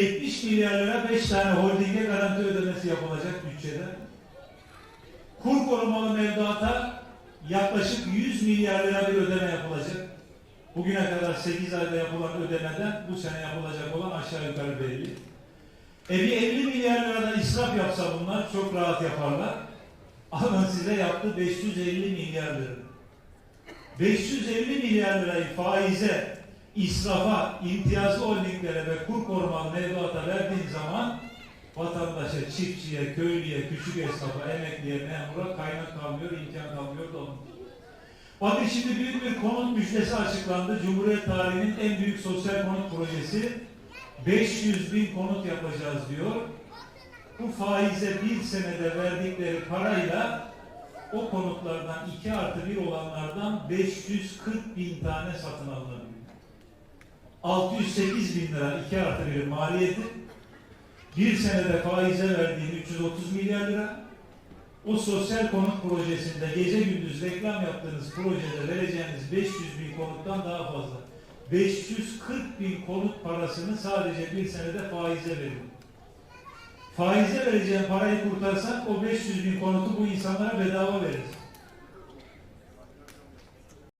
70 milyar lira 5 tane holdinge garanti ödemesi yapılacak bütçede. Kur korumalı mevduata yaklaşık 100 milyar lira bir ödeme yapılacak. Bugüne kadar 8 ayda yapılan ödemeden bu sene yapılacak olan aşağı yukarı belli. E bir 50 milyar liradan israf yapsa bunlar çok rahat yaparlar. Alın size yaptı 550 milyar lira. 550 milyar lirayı faize, israfa, imtiyazlı holdinglere ve kur korumalı mevduata verdiğin zaman vatandaşa, çiftçiye, köylüye, küçük esnafa, emekliye, memura kaynak kalmıyor, imkan kalmıyor da. Bakın şimdi büyük bir konut müjdesi açıklandı. Cumhuriyet tarihinin en büyük sosyal konut projesi 500 bin konut yapacağız diyor. Bu faize bir senede verdikleri parayla o konutlardan 2 artı 1 olanlardan 540 bin tane satın alınabiliyor. 608 bin lira 2 artı 1'in maliyeti. Bir senede faize verdiğin 330 milyar lira. O sosyal konut projesinde gece gündüz reklam yaptığınız projede vereceğiniz 500 bin konuttan daha fazla. 540 bin konut parasını sadece bir senede faize verin. Faize vereceğin parayı kurtarsak o 500 bin konutu bu insanlara bedava veririz.